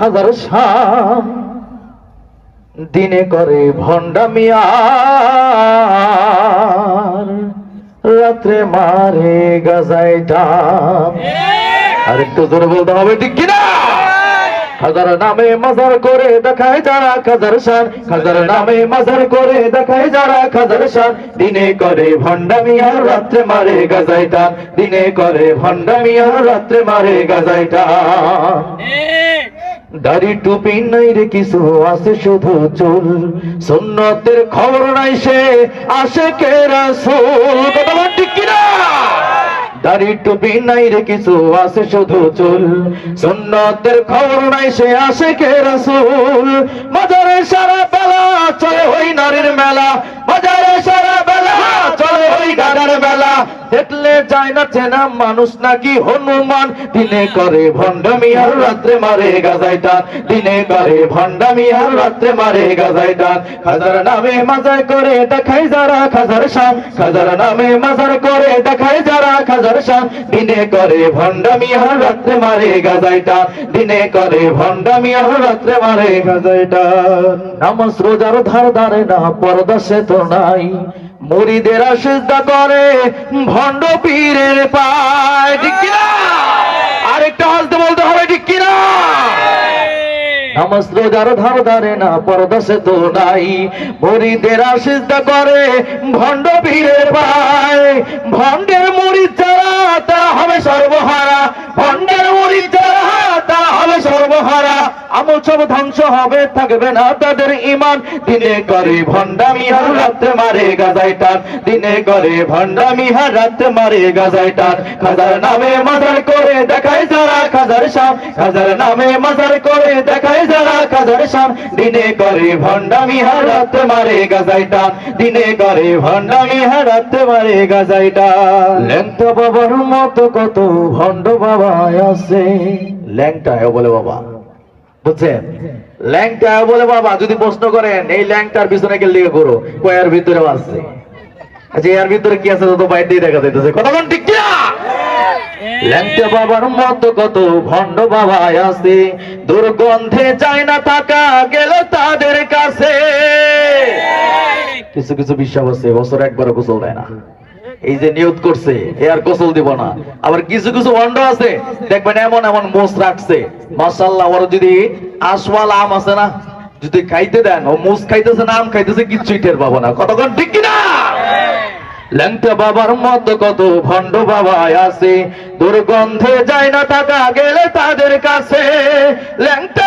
হাজার শাম। দিনে করে ভণ্ডামিয়া রাত্রে মারে গাজায় টাম আর একটু জোরে বলতে হবে, ঠিক কিনা? খাজার নামে মাজার করে দেখায় যারা খাজার শান। খাজার নামে মাজার করে দেখায় যারা খাজার শান। দিনে করে ভণ্ডামিয়া রাত্রে মারে গাজায় দিনে করে ভণ্ডামিয়া রাত্রে মারে গাজায় দাড়ি টুপি নাই রে কিছু, আছে শুধু চুল। সুন্নতের খবর নাই সে আসে কে রাসূল। কথা বল ঠিক কিনা? দাড়ি টুপি নাই রে কিছু, আছে শুধু চুল। সুন্নতের খবর নাই সে আসে কে রাসূল। মাজারে সারা বেলা চলে ওই নারীর মেলা। মাজারে যায় না চেনা মানুষ নাকি হনুমান? দিনে করে ভণ্ডামি আর রাত্রে মারে গাজাইটান দিনে করে ভণ্ডামি আর রাত্রে মারে গাজাইটান খাজার নামে মাজার করে দেখাই যারা খাজার শাম। খাজার নামে মাজার করে দেখাই যারা খাজার শাম। দিনে করে ভণ্ডামি আর রাত্রে মারে গাজাইটান দিনে করে ভণ্ডামি আর রাত্রে মারে গাজাইটান নামাজ রোজার ধার ধারে না, পর্দা সে তো নাই। মুড়িদেরা সিজদা করে ভণ্ড পীরের পায় ঠিক কিনা? আরেকটা হাসতে বলতে হবে ঠিক কিনা? নামাজ রোজার ধার ধারে না পর্দা সে তো নাই। মুড়িদেরা সিজদা করে ভণ্ড পীরের পায়। ভণ্ডের মুড়ি যারা তারা হবে সর্বহারা। ভণ্ডের মুড়ি যারা আমল সব ধ্বংস হবে থাকবে না তাদের ইমান দিনে করে ভণ্ডামি আর রাত্রে মারে গাজাইটান দিনে করে ভণ্ডামি আর রাত্রে মারে গাজাইটান খাজার নামে মাজার করে দেখায় যারা খাজার শাম। খাজার নামে মাজার করে দেখায় যারা খাজার শাম। দিনে করে ভণ্ডামি আর রাত্রে মারে গাজাইটান দিনে করে ভণ্ডামি আর রাত্রে মারে গাজাইটান ল্যাংটা বাবার মতো কত ভণ্ড বাবা আছে। ল্যাংটা বলে বাবা। বুঝছেন? ল্যাংটা বলে বাবা যদি প্রশ্ন করেন এই ল্যাংটার পিছনে গেলে করো কয়ার ভিতরে আছে। আচ্ছা এর ভিতরে কি আছে? তো বাইরে দিয়ে দেখা যাইতেছে। কতক্ষণ ঠিক কিনা? ল্যাংটা বাবার মতো কত ভণ্ড বাবা আছে। দুর্গন্ধে যায় না থাকা গেল তাদের কাছে। কিছু কিছু বিশ্বাস আছে বছর একবার গোসল দেয় না। এই যে নিয়ত করছে, এ আর গোসল দিব না। আবার কিছু কিছু ভণ্ড আছে, দেখবেন এমন এমন মোষ রাখছে। মাসাল্লাহ ওর যদি আসওয়াল আম আছে না, যদি খাইতে দেন, ও মুস খাইতেছে না, আম খাইতেছে, কিচ্ছুই টের পাবো না। কতক্ষণ ঠিক কিনা? ল্যাংটা বাবার মতো কত ভণ্ড বাবা আছে, দুর্গন্ধে যায় না থাকা গেলে তাদের কাছে। ল্যাংটার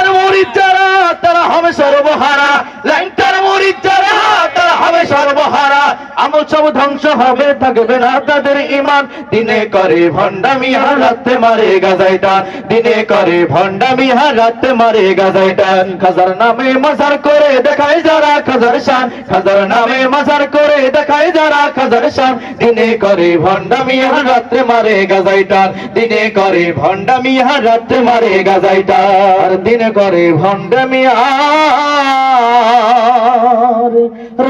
সব ধ্বংস হবে, থাকবে না তাদের ইমান দিনে করে ভণ্ডামি হারাতে মারে গাজাইটা। দিনে করে ভণ্ডামি হারাতে মারে গাজাইটান খাজার নামে মাজার করে দেখায় যারা খাজার শান। খাজার নামে মাজার দেখায় যারা খাজার শান। দিনে করে ভণ্ডামি হার রাত্রে মারে গাজাইটার। দিনে করে ভণ্ডামি হার রাত্রে মারে গাজাইটার। দিনে করে ভণ্ডামি আর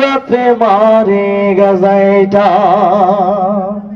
রাত্রে মারে গাজাইটান